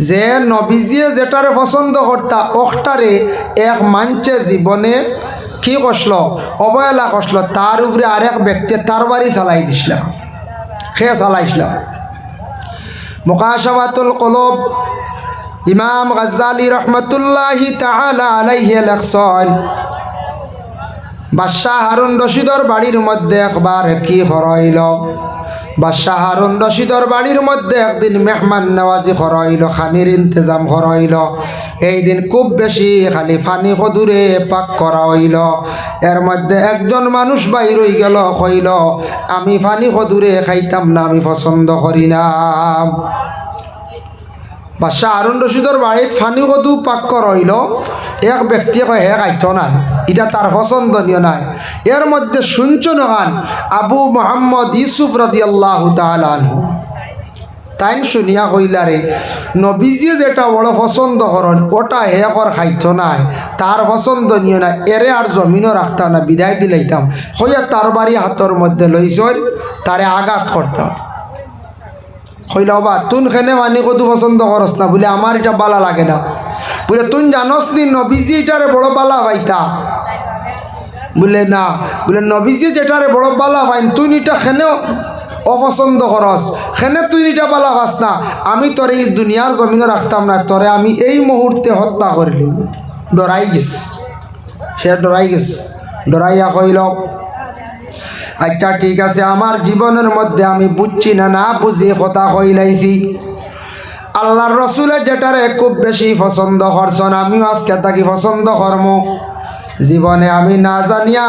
যে নবীজিয়ে যেটারে পছন্দ করতা অখটারে এক মাঞ্চে জীবনে কি কষল অবহেলা কষল তার উপরে আরেক ব্যক্তি তার বাড়ি চালাই দিছিল। সে চালাইছিল। মুকাশাবাতুল কলব। ইমাম গাজ্জালি রহমতুল্লাহি তাআলা আলাইহি লেখছন বাদশাহ হারুন রশিদর বাড়ির মধ্যে একবার কি হরইল বাদশাহ হারুন রশিদর বাড়ির মধ্যে একদিন মেহমান নেওয়াজি হরাইল খানির ইন্তজাম হরাইল এই দিন খুব বেশি খালি ফানি সদূরে পাক করা হইল এর মধ্যে একজন মানুষ বাইর হয়ে গেল হইল আমি ফানি সদূরে খাইতাম না, আমি পছন্দ করি না। বাদশাহ আরুণ রশিদর বাড়িত ফানি কদু পাক্য রইল এক ব্যক্তি কয়, হে গাইত নাই। এটা তার পছন্দনীয় নাই। এর মধ্যে শুনছ নগান আবু মোহাম্মদ ইউসুফ রদি আল্লাহ তালু তাইন শুনিয়া কইলারে নবীজি যেটা বড় পছন্দ করেন ওটা হে কর খাইত নাই। তার পছন্দনীয় নাই। এরে আর জমিনও রাখতাম না বিদায় দিলাইতাম হইয়া তার বাড়ি হাতর মধ্যে লইছন তারে আঘাত করতাম হইল বা, তুন খেনে মানি কত পছন্দ করস না? বলে, আমার এটা বালা লাগে না। বলে, তুন জানস নি, নবীজি এটারে বড় বালা পাইতা বলে, না। বলে, নবীজি যেটারে বড় বালা পাইন তুই এটা খেনেও অপছন্দ করস। খেনে তুই এটা বালা পাস না। আমি তোরে এই দুনিয়ার জমিনে রাখতাম না, তোরে আমি এই মুহূর্তে হত্যা করলি। ডরাই গেছ। সে ডরাই গেছ। ডরাইয়া কইল আচ্ছা ঠিক আছে, আমার জীবনের মধ্যে আমি বুঝছি না না বুঝি, কথা কইলাইছি আল্লাহর রসুলের যেটারে খুব বেশি পছন্দ করছন, আমিও আজকে তাকে পছন্দ করম। জীবনে আমি না জানিয়া,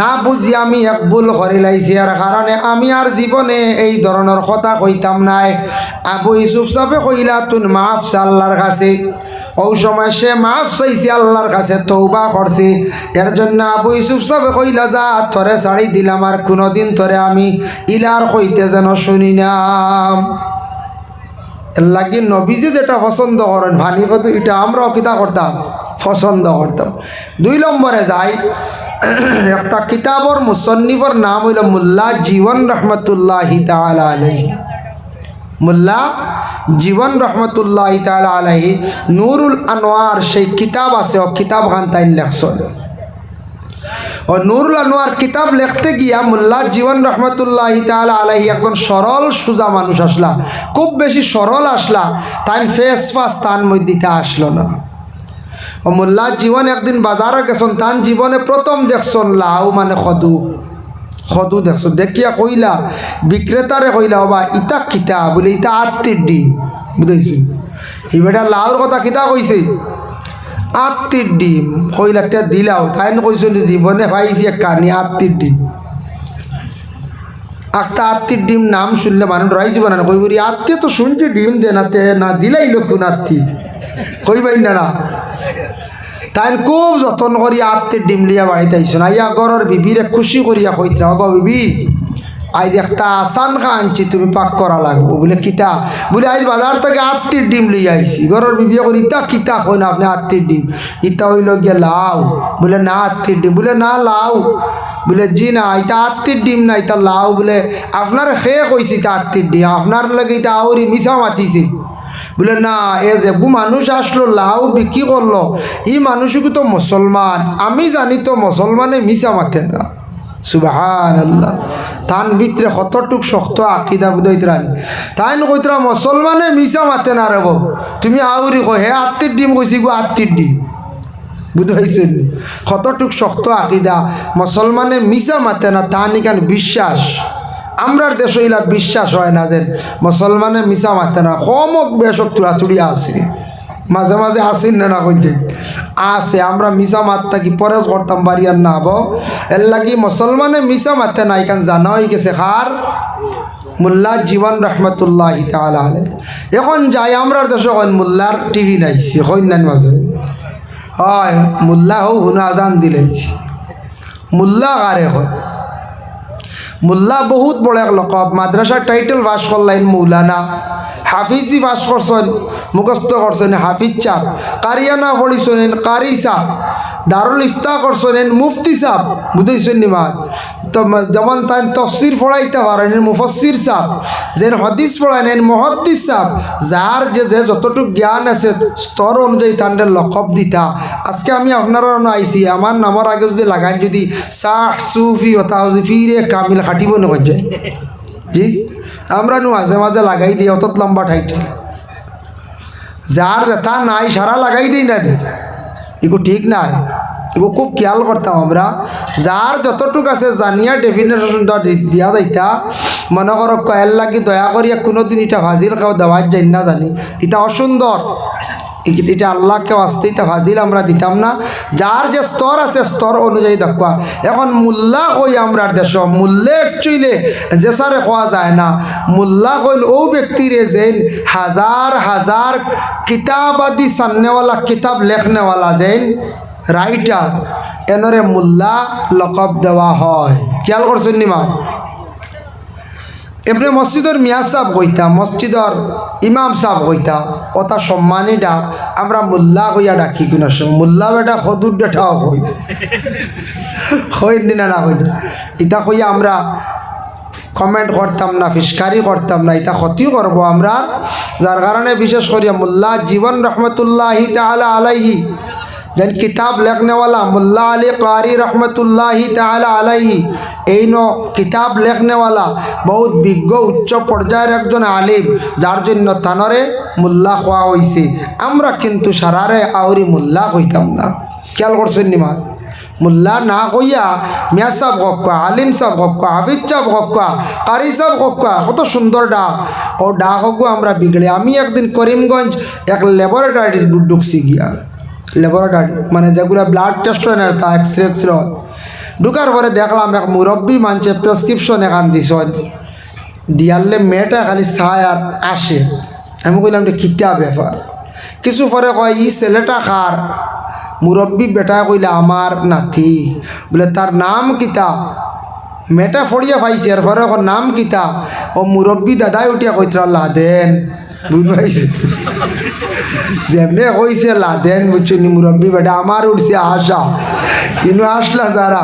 না বুঝি আমি এক ভুল করিলাইছি আর কারণে আমি আর জীবনে এই ধরনের কথা কইতাম নাই। আবু ইসুফ সাহেবে কইলা, তুন মাফ আল্লাহর কাছে। ওই সময় সে মাফ চাইছে আল্লাহর কাছে তৌবা করছে। এর জন্য আবু ইসুফ সাহেবে কইলা, যা থরে ছাড়ি দিলাম, আর কোনোদিন ধরে আমি ইলার কইতে যেন শুনি নাম লাগি নবীজি যেটা পছন্দ করেন, ভানি এটা আমরাও কিতা করতাম, পছন্দ করতাম। দুই নম্বরে যাই, একটা কিতাবর মুসন্নিফর নাম হইল মুল্লা জীবন রহমতুল্লাহ তালা আলহী মুল্লা, জীবন রহমতুল্লাহ তালা আলহী নুরুল আনোয়ার সেই কিতাব আছে, ও কিতাব খান তাই লেখছন ও নুরুল আনোয়ার কিতাব লিখতে গিয়া মোল্লা, জীবন রহমতুল্লাহ তালা আলাহি একজন সরল, সোজা মানুষ আসলা। খুব বেশি সরল আসলা তাই ফেস ফাস তান মধ্যে আসলো না। ও মোল্লা, জীবন একদিন বাজারে গেছন তান জীবনে প্রথম দেখছন লাউ মানে সদু সদু দেখছন দেখিয়া কইলা বিক্রেতারে কইলা বা ইটা কিতা বলে ইটা আত্মীর ডিম বুঝাইছিল হিবেটা লাউর কথা কিতা কইছে আত্মীর ডিম কইলা তে দিলাও। তাই কইছিল জীবনে পাইছি এক কানি আত্মীর ডিম একটা আত্মীর ডিম নাম শুনলে মানুষ ডরাই যাব না কইবরি আত্মীয় তো শুনছি ডিম দে না তে, না দিলাই লোকুন আত্মী কইবাই না তাই খুব যত্ন করি আত্মীর ডিম লিয়া বাড়িতে আইসন আইয়া গরর বিবিরে খুশি করিয়া কইতরা অগ বিবি আজ একটা আসান খা আনছি, তুমি পাক করা লাগবো। বলে, কিতা? বলে আজ বাজার থেকে আত্মীর ডিম লিয়ে আইসি ঘরের বিবিয়া করি ইতা কিতা কই না আপনি আত্মীর ডিম? ইতা হইল গিয়ে লাউ বলে, না আত্মীর ডিম। বলে, না লাউ বলে, জি না এটা আত্মীর ডিম না এটা লাউ বলে, আপনার খেয়ে কইছি তা আত্মীর ডিম। আপনার লাগে এটা আউরি মিশা মাতিছে। বলে, না, এ যে বু মানুষ আসলো, লাউ বিক্রি করল, ই মানুষকে তো মুসলমান, আমি জানি তো মুসলমানে মিশা মাতে না। সুবাহান আল্লাহ তান ভিতরে কতটুক শক্ত আকিদা বুঝাইতরানি তাই কইতরা মুসলমানে মিশা মাতে না রেব তুমি আউরি কো হে আত্মীর ডিম কইছি গো আত্মীর ডিম। বুঝাইছেন কতটুক শক্ত আকিদা, মুসলমানে মিশা মাতে না তা নিকান বিশ্বাস। আমরার দেশ ইলা বিশ্বাস হয় না যেন মুসলমানে মিশা মাতে না, কমক বেশক চুড়াচুড়ি আছে। মাঝে মাঝে আসেন না না কইতে। আছে, আমরা মিশা মাত্তা কি পরেশ করতাম বাড়ি আর না হব এর লাগি মুসলমানে মিশা মাতে না এখান জানা হয়ে গেছে খার মোল্লা জীবন রহমতুল্লাহ তালা আলে এখন যাই, আমরার দেশ এখন মোল্লার টিভি নাইছি হইন নান মাঝে মাঝে। হয়, মোল্লা হো হুনা আজান দিলেছি মোল্লা কার এখন মোল্লা বহুত বড় এক লকব মাদ্রাসার টাইটেল বাস করলেন মৌলানা হাফিজি বাস করছেন, মুখস্থ করছেন হাফিজ চাপ কারিয়ানা পড়িছেন কারি চাপ দারুল ইফতা করছেন মুফতি চাপ বুঝেছেন নিমাজ তো ম- যেমন তাই তফসির পড়াইতে পারেন মুফসির সাহ যেন হদিস পড়াইন এন মহদ্দিস সাহ যার যে যে যতটুকু জ্ঞান আছে, স্তর অনুযায়ী তাদের লকব দিতা। আজকে আমি আপনারা আইসি আমার নামের আগে যদি লাগাই যদি সাহ, সুফি অথা ফিরে কামিল খাটিব নয় যায়। জি? আমরা নু মাঝে মাঝে লাগাই দিই অত লম্বা টাইটেল যার যেটা নাই, সারা লাগাই দিই না এগো ঠিক নাই। এগো খুব খেয়াল করতাম আমরা। যার যতটুক আছে জানিয়া ডেফিনেশনটা দিয়া যাইতা। মনে করো কয়েল লাগি দয়া করিয়া কোনোদিন এটা ভাজিল খাও দেওয়ার যাই না জানি। এটা অসুন্দর এটা আল্লাহকে আসতে এটা ভাজিল আমরা দিতাম না। যার যে স্তর আছে স্তর অনুযায়ী দেখবা এখন মূল্যা কই আমরা দেশ মূল্যে অ্যাকচুয়ালি যে সারে খোয়া যায় না। মূল্যা কইল ও ব্যক্তিরে যেন হাজার হাজার কিতাব আদি সান্নেওয়ালা কিতাব লেখনেওয়ালা যেন রাইটার, এনরে মোল্লা লকব দেওয়া হয়। খেয়াল করছেন নিমা এমনি মসজিদের মিয়া সাহ কইতা, মসজিদর ইমাম সাহ কইতা ওটা সম্মানী ডাক, আমরা মোল্লা কইয়া ডাকি কিনা মোল্লা বেটা সদুর ডেটাও কই হইনি না না হইনি ইটা কইয়া আমরা কমেন্ট করতাম না, ফিসকারি করতাম না এটা ক্ষতি করব আমরা। যার কারণে বিশেষ করিয়া মোল্লা, জীবন রহমতুল্লাহি তালা আলাইহি যেন কিতাব লেখনেওয়ালা মুল্লা আলী কারি রহমতুল্লাহি তালা আলাইহি এই ন কিতাব লেখনেওয়ালা বহুত বিজ্ঞ উচ্চ পর্যায়ের একজন আলিম, যার জন্য তানরে মুল্লা হওয়া হয়েছে আমরা কিন্তু সারারে আউরি মুল্লা হইতাম না। খেয়াল করছেন নিমা মুল্লা না কইয়া মিয়া সাহ হকা আলিম সাহ হকা হাফিজ সাহ হকা কারি সাহ হকা কত সুন্দর ডাক ও ডাক হকু আমরা বিগড়ে, আমি একদিন করিমগঞ্জ এক ল্যাবরেটরি ঢুকছি গিয়া। ল্যাবরেটরি মানে যেগুলো ব্লাড টেস্ট হয় না, তা এক্স রে এক্স হয়। ঢুকার পরে দেখলাম এক মুরব্বী মানছে প্রেসক্রিপশন এখান দিছন। দিয়ালে মেয়েটা খালি চায় আর আসে। আমি কইলাম যে কিতা ব্যাপার? কিছু পরে কয়, ই ছেলেটা খার মুরব্বী বেটা কইলে, আমার নাতি। বলে, তার নাম কিতা? মেটা ফড়িয়া পাইছে আর পরে নাম কিতা? ও মুরব্বী দাদাই উঠিয়া কইতরা লাদেন বুঝতে পাইছে? যেমনে কইছে, লাদেন বুঝছি মুরব্বী বেটা, আমার উঠছে আশা। কিন্তু আসলা যারা,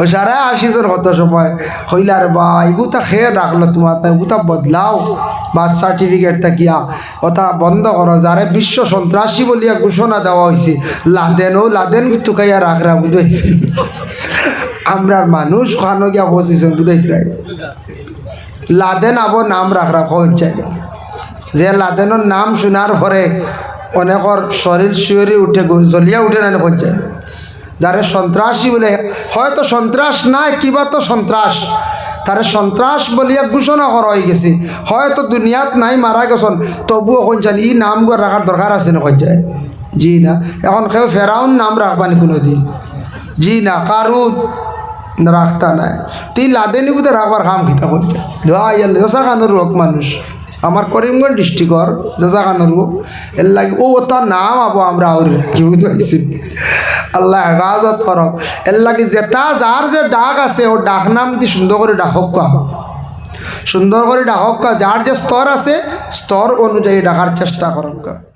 ও সারা আসিছেন কত সময় হইলার বা এগুতা খেয়ে রাখল তোমার এগুতা বদলাও। বার্থ সার্টিফিকেট থাকিয়া ওটা বন্ধ করো, যারে বিশ্ব সন্ত্রাসী বলিয়া ঘোষণা দেওয়া হয়েছে লাদেন ও লাদেন টুকাইয়া রাখরা বুঝাইছে আমরা মানুষ খানো গিয়া বসেছেন বুঝাইতে লাদেন আবো নাম রাখরা কোন চাই। যে লাদেনের নাম শোনার পরে অনেকর শরীর শিওরি উঠে, গ- জ্বলিয়া উঠে না চাই যারে সন্ত্রাসী বলে, হয়তো সন্ত্রাস নাই, কিবা তো সন্ত্রাস তারে সন্ত্রাস বলিয়া ঘোষণা করা হয়ে গেছে। হয়তো দুনিয়াত নাই মারা গেছন তবুও কোনছেন ই নামগুলো রাখার দরকার আছে না কোন যায় জি না, এখন কেউ ফেরাউন নাম রাখবানি কোনো দিন জি না কারুদ রাখতা নাই। তুই লাদেনি বুঝে রাখবার খাম খিতা করতে জসা খানোর রোগ মানুষ। আমার করিমগঞ্জ ডিস্ট্রিক্টর রোগ এর লাগে ও তার নাম আবো আমরা আর কি আল্লাহ হেফাজত করক এর লাগে যেটা যার যে ডাক আছে, ও ডাক নাম দি সুন্দর করে ডাকক সুন্দর করে ডাকক যার যে স্তর আছে স্তর অনুযায়ী ডাকার চেষ্টা করক